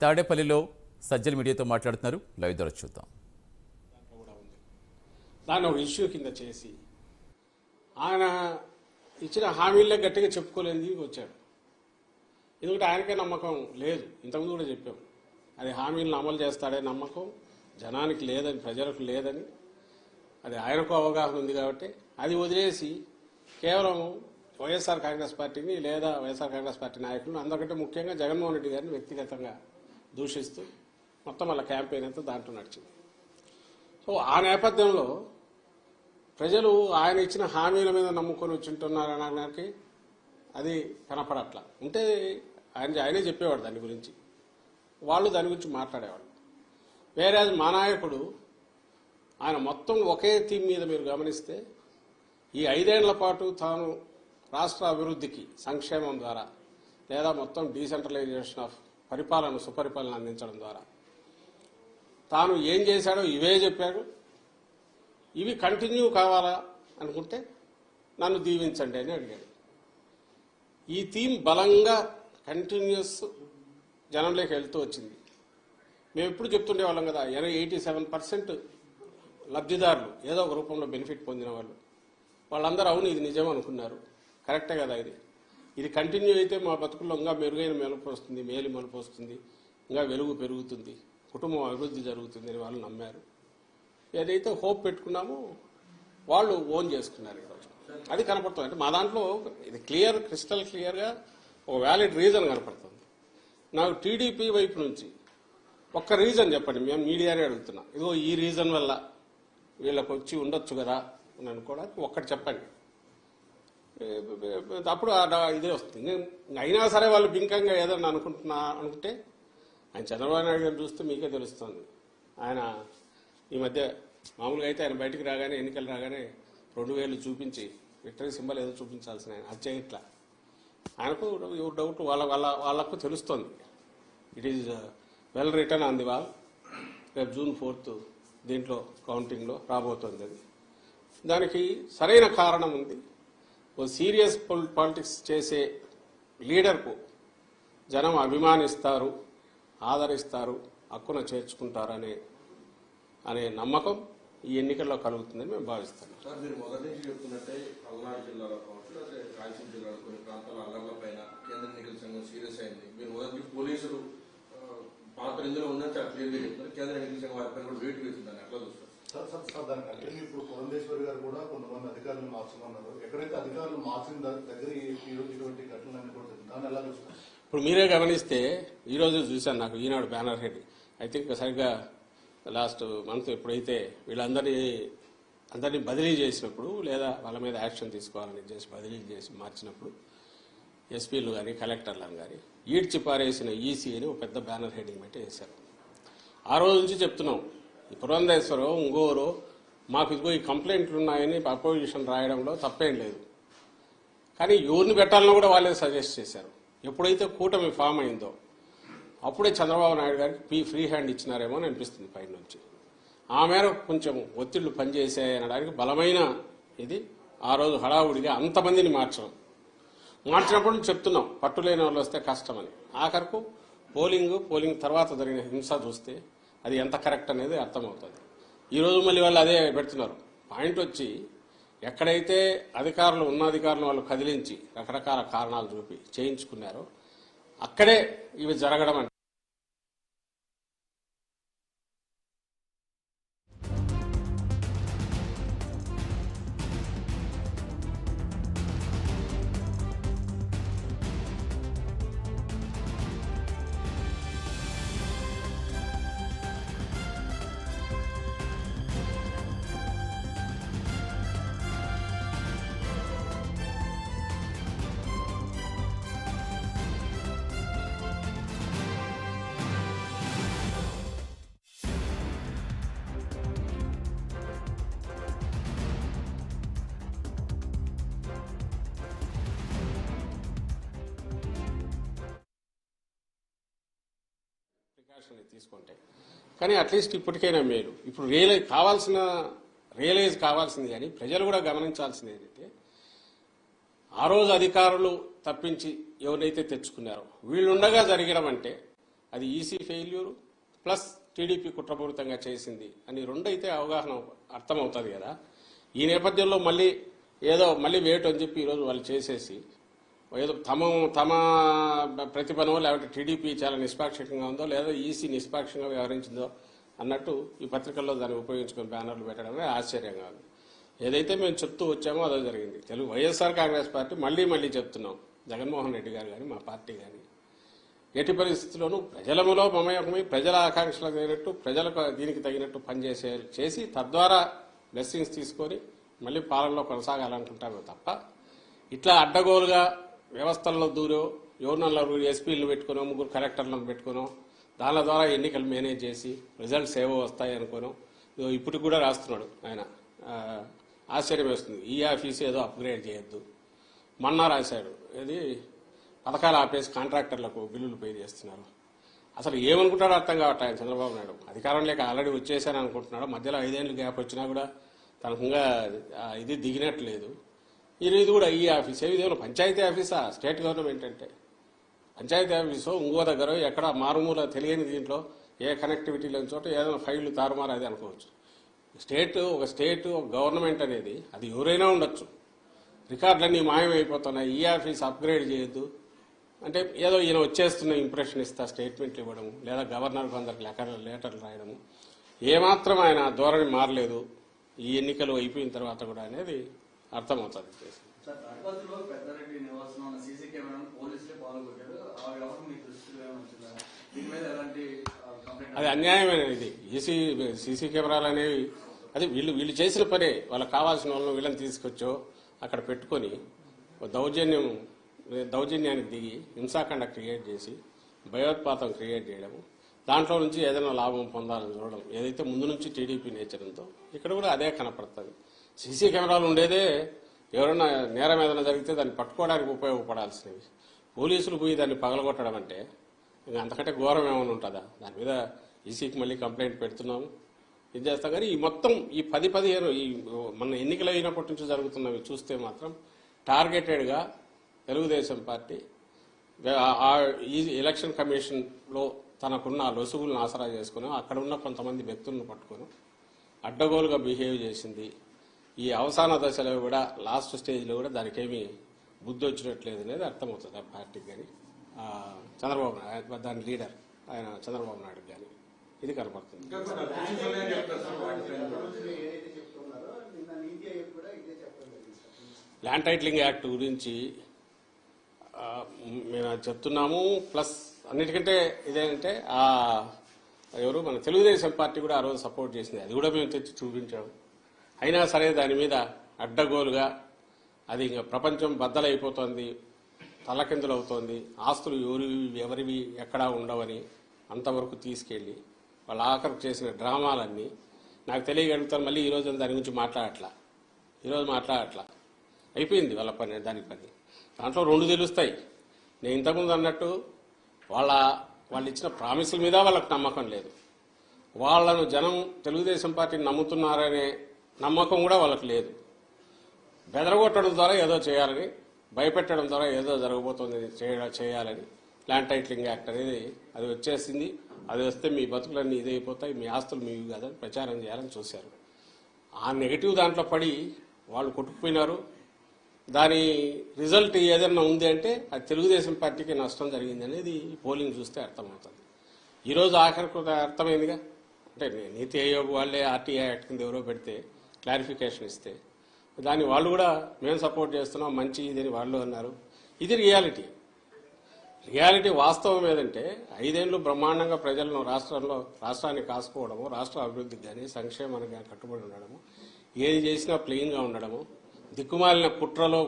తాడేపల్లిలో సజ్జల మీడియాతో మాట్లాడుతున్నారు. లైవ్ ద్వారా చూద్దాం. కూడా ఉంది. దాన్ని ఒక ఇష్యూ కింద చేసి ఆయన ఇచ్చిన హామీల్లో గట్టిగా చెప్పుకోలేని వచ్చాడు? ఎందుకంటే ఆయనకే నమ్మకం లేదు. ఇంతకుముందు కూడా చెప్పాం. అది హామీలను అమలు చేస్తాడే నమ్మకం జనానికి లేదని ప్రజలకు లేదని అది ఆయనకు అవగాహన ఉంది కాబట్టి అది వదిలేసి కేవలం వైఎస్ఆర్ కాంగ్రెస్ పార్టీని లేదా వైఎస్ఆర్ కాంగ్రెస్ పార్టీ నాయకులను అందరికంటే ముఖ్యంగా జగన్మోహన్ రెడ్డి గారిని వ్యక్తిగతంగా దూషిస్తూ మొత్తం వాళ్ళ క్యాంపెయిన్ అంతా దాంట్లో నడిచింది. సో ఆ నేపథ్యంలో ప్రజలు ఆయన ఇచ్చిన హామీల మీద నమ్ముకొని వచ్చింటున్నారనడానికి అది కనపడట్ల. ఉంటే ఆయన ఆయనే చెప్పేవాడు దాని గురించి. వాళ్ళు దాని గురించి మాట్లాడేవాళ్ళు. వేరే మా నాయకుడు ఆయన మొత్తం ఒకే థీమ్ మీద మీరు గమనిస్తే ఈ ఐదేళ్ళ పాటు తాను రాష్ట్ర అభివృద్ధికి సంక్షేమం ద్వారా లేదా మొత్తం డీసెంట్రలైజేషన్ ఆఫ్ పరిపాలన సుపరిపాలన అందించడం ద్వారా. తాను ఏం చేశాడో ఇవే చెప్పాడు. ఇవి కంటిన్యూ కావాలా అనుకుంటే నన్ను దీవించండి అని అడిగాడు. ఈ థీమ్ బలంగా కంటిన్యూస్ జనంలోకి వెళ్తూ వచ్చింది. మేము ఎప్పుడు చెప్తుండే వాళ్ళం కదా ఎయిటీ సెవెన్ పర్సెంట్ లబ్ధిదారులు ఏదో ఒక రూపంలో బెనిఫిట్ పొందిన వాళ్ళు. వాళ్ళందరూ అవును ఇది నిజం అనుకున్నారు. కరెక్టే కదా ఇది. ఇది కంటిన్యూ అయితే మా బతుకుల్లో ఇంకా మెరుగైన మెలుపు వస్తుంది మేలు మలుపు వస్తుంది ఇంకా వెలుగు పెరుగుతుంది కుటుంబం అభివృద్ధి జరుగుతుంది అని వాళ్ళు నమ్మారు. ఏదైతే హోప్ పెట్టుకున్నామో వాళ్ళు ఓన్ చేసుకున్నారు ఈరోజు అది కనపడుతుంది. అంటే మా దాంట్లో ఇది క్లియర్ క్రిస్టల్ క్లియర్గా ఒక వ్యాలిడ్ రీజన్ కనపడుతుంది. నాకు టీడీపీ వైపు నుంచి ఒక్క రీజన్ చెప్పండి. మేము మీడియానే అడుగుతున్నాం. ఇదిగో ఈ రీజన్ వల్ల వీళ్ళకి వచ్చి ఉండొచ్చు కదా అని అనుకోవడానికి ఒక్కటి చెప్పండి. అప్పుడు ఆ ఇదే వస్తుంది. అయినా సరే వాళ్ళు బింకంగా ఏదన్నా అనుకుంటున్నా అనుకుంటే ఆయన చంద్రబాబు నాయుడు గారిని చూస్తే మీకే తెలుస్తుంది. ఆయన ఈ మధ్య మామూలుగా అయితే ఆయన బయటికి రాగానే ఎన్నికలు రాగానే రెండు వేలు చూపించి విక్టరీ సింబల్ ఏదో చూపించాల్సిన ఆయన అది చేయట్లా ఆయనకు ఎవరు డౌట్ వాళ్ళ వాళ్ళ వాళ్ళకు తెలుస్తుంది. It is well return on the wall రేపు జూన్ ఫోర్త్ దీంట్లో కౌంటింగ్లో రాబోతోంది అది. దానికి సరైన కారణం ఉంది. ఓ సీరియస్ పాలిటిక్స్ చేసే లీడర్కు జనం అభిమానిస్తారు ఆదరిస్తారు హక్కున చేర్చుకుంటారనే అనే నమ్మకం ఈ ఎన్నికల్లో కలుగుతుందని మేము భావిస్తాం. సార్ మీరు మొదటి పల్నాడు జిల్లాలో జిల్లాలో కొన్ని పైన కేంద్ర సీరియస్ అయింది. మీరు మొదటి పోలీసులు పాత్ర ఇందులో ఉందని చాలా క్లియర్గా చెప్తున్నారు. కేంద్ర ఎన్నికల సంఘం కూడా వెయిట్ వేసిందని ఎట్లా చూస్తారు? సార్ సార్ సార్ దానికి ఇప్పుడు పురంధేశ్వరి గారు కూడా కొంతమంది అధికారులు మార్చమన్నారు ఎక్కడైతే అధికారులు మార్చిన దగ్గర ఇటువంటి ఘటనలన్నీ కూడా దాన్ని ఎలా చూస్తారు? ఇప్పుడు మీరే గమనిస్తే ఈరోజు చూశాను నాకు Eenadu banner head. I think సరిగ్గా లాస్ట్ మంత్ ఎప్పుడైతే వీళ్ళందరినీ అందరినీ బదిలీ చేసినప్పుడు లేదా వాళ్ళ మీద యాక్షన్ తీసుకోవాలని చేసి బదిలీ చేసి మార్చినప్పుడు ఎస్పీలు కానీ కలెక్టర్లను కానీ ఈడ్చి పారేసిన ఈసీ అని ఒక పెద్ద బ్యానర్ హెడ్డింగ్ పెట్టి వేశారు. ఆ రోజు నుంచి చెప్తున్నాం. పురంధేశ్వరు ఉంగూరు మాకు ఇదిగో ఈ కంప్లైంట్లు ఉన్నాయని అపోజిషన్ రాయడంలో తప్పేం లేదు. కానీ ఎవరిని పెట్టాలన్నా కూడా వాళ్ళే సజెస్ట్ చేశారు. ఎప్పుడైతే కూటమి ఫామ్ అయిందో అప్పుడే చంద్రబాబు నాయుడు గారికి పీ ఫ్రీ హ్యాండ్ ఇచ్చినారేమో అని అనిపిస్తుంది పైన నుంచి. ఆ మేరకు కొంచెం ఒత్తిళ్ళు పనిచేసాయి అనడానికి బలమైన ఇది. ఆ రోజు హడావుడిగా అంతమందిని మార్చడం. మార్చినప్పుడు చెప్తున్నాం పట్టులేని వాళ్ళు వస్తే కష్టమని. ఆఖరకు పోలింగ్ పోలింగ్ తర్వాత జరిగిన హింస చూస్తే అది ఎంత కరెక్ట్ అనేది అర్థమవుతుంది. ఈరోజు మళ్ళీ వాళ్ళు అదే పెడుతున్నారు. పాయింట్ వచ్చి ఎక్కడైతే అధికారులు ఉన్న అధికారులు వాళ్ళు కదిలించి రకరకాల కారణాలు చూపి చేయించుకున్నారో అక్కడే ఇవి జరగడం యాక్షన్ తీసుకుంటే కానీ అట్లీస్ట్ ఇప్పటికైనా మేలు. ఇప్పుడు రియలైజ్ కావాల్సిన రియలైజ్ కావాల్సింది కానీ ప్రజలు కూడా గమనించాల్సింది ఏంటంటే ఆ రోజు అధికారులు తప్పించి ఎవరైతే తెచ్చుకున్నారో వీళ్ళుండగా జరగడం అంటే అది ఈసీ ఫెయిల్యూర్ ప్లస్ టీడీపీ కుట్రపూరితంగా చేసింది అని రెండైతే అవగాహన అర్థమవుతుంది కదా. ఈ నేపథ్యంలో మళ్ళీ ఏదో మళ్ళీ వేటు అని చెప్పి ఈరోజు వాళ్ళు చేసేసి ఏదో తమ తమ ప్రతిభనో లేకపోతే టీడీపీ చాలా నిష్పాక్షికంగా ఉందో లేదా ఈసీ నిష్పాక్షంగా వ్యవహరించిందో అన్నట్టు ఈ పత్రికల్లో దాన్ని ఉపయోగించుకుని బ్యానర్లు పెట్టడమే ఆశ్చర్యంగా ఉంది. ఏదైతే మేము చెప్తూ వచ్చామో అదో జరిగింది. తెలుగు వైఎస్ఆర్ కాంగ్రెస్ పార్టీ మళ్ళీ మళ్ళీ చెప్తున్నాం. జగన్మోహన్ రెడ్డి గారు కానీ మా పార్టీ కానీ ఎట్టి పరిస్థితుల్లోనూ ప్రజలములో మమయకమై ప్రజల ఆకాంక్షలకు తగినట్టు ప్రజలకు దీనికి తగినట్టు పనిచేసే చేసి తద్వారా బ్లెస్సింగ్స్ తీసుకొని మళ్ళీ పాలనలో కొనసాగాలనుకుంటామే తప్ప ఇట్లా అడ్డగోలుగా వ్యవస్థల్లో దూరో ఎవరినల్లో ఎస్పీలను పెట్టుకున్నాం ముగ్గురు కలెక్టర్లను పెట్టుకునో దాని ద్వారా ఎన్నికలు మేనేజ్ చేసి రిజల్ట్స్ ఏవో వస్తాయి అనుకోను ఇప్పటికి ఇప్పుడు కూడా రాస్తున్నాడు ఆయన. ఆశ్చర్యం వేస్తుంది. ఈ ఆఫీస్ ఏదో అప్గ్రేడ్ చేయొద్దు. మొన్న రాశాడు. ఇది పథకాలు ఆపేసి కాంట్రాక్టర్లకు బిల్లులు పే చేస్తున్నారు. అసలు ఏమనుకుంటాడో అర్థం కావట్లేదు ఆయన చంద్రబాబు నాయుడు. అధికారం లేక ఆల్రెడీ వచ్చేసాను అనుకుంటున్నాడు. మధ్యలో ఐదేళ్ళు గ్యాప్ వచ్చినా కూడా తనకు ఇంకా ఇది దిగినట్లేదు ఇది ఇది కూడా ఈ ఆఫీస్ ఇది దేవుడు పంచాయతీ ఆఫీసా? స్టేట్ గవర్నమెంట్ అంటే పంచాయతీ ఆఫీసు ఇంకో దగ్గర ఎక్కడ మారుమూల తెలియని దీంట్లో ఏ కనెక్టివిటీ లేని చోట ఏదైనా ఫైళ్ళు తారుమారు అది అనుకోవచ్చు. స్టేట్ ఒక స్టేట్ ఒక గవర్నమెంట్ అనేది అది ఎవరైనా ఉండొచ్చు. రికార్డులన్నీ మాయమైపోతున్నాయి. ఈ ఆఫీస్ అప్గ్రేడ్ చేయొద్దు. అంటే ఏదో ఈయన వచ్చేస్తున్న ఇంప్రెషన్ ఇస్తా స్టేట్మెంట్లు ఇవ్వడము లేదా గవర్నర్ కొందరికి లెటర్ లెటర్లు రాయడము. ఏమాత్రం ఆయన ధోరణి మారలేదు. ఈ ఎన్నికలు అయిపోయిన తర్వాత కూడా అనేది అర్థమవుతుంది. అది అన్యాయమైన ఇది. ఈసీ సీసీ కెమెరాలు అనేవి అది వీళ్ళు వీళ్ళు చేసిన పనే. వాళ్ళకి కావాల్సిన వాళ్ళని వీళ్ళని తీసుకొచ్చో అక్కడ పెట్టుకొని దౌర్జన్యం దౌర్జన్యానికి దిగి హింసాకాండ క్రియేట్ చేసి భయోత్పాతం క్రియేట్ చేయడము దాంట్లో నుంచి ఏదైనా లాభం పొందాలని చూడడం ఏదైతే ముందు నుంచి టీడీపీ నేచర్ ఉందో ఇక్కడ కూడా అదే కనపడుతుంది. సీసీ కెమెరాలు ఉండేదే ఎవరైనా నేరం ఏదైనా జరిగితే దాన్ని పట్టుకోవడానికి ఉపయోగపడాల్సినవి. పోలీసులు పోయి దాన్ని పగలగొట్టడం అంటే ఇంకా అంతకంటే ఘోరం ఏమైనా ఉంటుందా? దాని మీద ఈసీకి మళ్ళీ కంప్లైంట్ పెడుతున్నాము. ఇది చేస్తాం? కానీ ఈ మొత్తం ఈ పది పదిహేను ఈ మన ఎన్నికలు అయినప్పటి నుంచి జరుగుతున్నవి చూస్తే మాత్రం టార్గెటెడ్గా తెలుగుదేశం పార్టీ ఈ ఎలక్షన్ కమిషన్లో తనకున్న లొసుగులను ఆసరా చేసుకుని అక్కడ ఉన్న కొంతమంది వ్యక్తులను పట్టుకొని అడ్డగోలుగా బిహేవ్ చేసింది ఈ అవసాన దశలో కూడా లాస్ట్ స్టేజ్లో కూడా దానికేమీ బుద్ధి వచ్చినట్లేదు అనేది అర్థమవుతుంది ఆ పార్టీకి కానీ. చంద్రబాబు నాయుడు దాని లీడర్ ఆయన చంద్రబాబు నాయుడు కానీ. ఇది కనపడుతుంది. ల్యాండ్ టైటిలింగ్ యాక్ట్ గురించి మేము చెప్తున్నాము. ప్లస్ అన్నిటికంటే ఇదేంటంటే ఎవరు మన తెలుగుదేశం పార్టీ కూడా ఆ రోజు సపోర్ట్ చేసింది. అది కూడా మేము తెచ్చి చూపించాము. అయినా సరే దాని మీద అడ్డగోలుగా అది ఇంకా ప్రపంచం బద్దలైపోతోంది తలకిందులు అవుతోంది ఆస్తులు ఎవరివి ఎవరివి ఎక్కడా ఉండవని అంతవరకు తీసుకెళ్ళి వాళ్ళ ఆఖరికి చేసిన డ్రామాలన్నీ నాకు తెలియగలుగుతాను. మళ్ళీ ఈరోజు దాని గురించి మాట్లాడట్లా. ఈరోజు మాట్లాడట్లా. అయిపోయింది వాళ్ళ పని దాని పని. దాంట్లో రెండు తెలుస్తాయి. నేను ఇంతకుముందు అన్నట్టు వాళ్ళ వాళ్ళు ఇచ్చిన ప్రామిసుల మీద వాళ్ళకి నమ్మకం లేదు. వాళ్ళను జనం తెలుగుదేశం పార్టీని నమ్ముతున్నారనే నమ్మకం కూడా వాళ్ళకి లేదు. బెదరగొట్టడం ద్వారా ఏదో చేయాలని భయపెట్టడం ద్వారా ఏదో జరగబోతుంది చేయాలని ల్యాండ్ టైటిలింగ్ యాక్ట్ అనేది అది వచ్చేసింది. అది వస్తే మీ బతుకులన్నీ ఇదైపోతాయి మీ ఆస్తులు మీవి కాదని ప్రచారం చేయాలని చూశారు. ఆ నెగిటివ్ దాంట్లో పడి వాళ్ళు కొట్టుకుపోయినారు. దాని రిజల్ట్ ఏదైనా ఉంది అంటే అది తెలుగుదేశం పార్టీకి నష్టం జరిగింది అనేది పోలింగ్ చూస్తే అర్థమవుతుంది. ఈరోజు ఆఖరికి ఒక అర్థమైందిగా. అంటే నీతి ఆయోగ్ వాళ్ళే ఆర్టీఐ యాక్ట్ కింద ఎవరో పెడితే క్లారిఫికేషన్ ఇస్తే. దాన్ని వాళ్ళు కూడా మేము సపోర్ట్ చేస్తున్నాం మంచి ఇదని వాళ్ళు అన్నారు. ఇది రియాలిటీ. రియాలిటీ వాస్తవం ఏదంటే ఐదేళ్ళు బ్రహ్మాండంగా ప్రజలను రాష్ట్రంలో రాష్ట్రాన్ని కాసుకోవడము రాష్ట్ర అభివృద్ధికి కానీ సంక్షేమానికి కానీ కట్టుబడి ఉండడము ఏది చేసినా ప్లెయిన్గా ఉండడము దిక్కుమాలిన కుట్రలో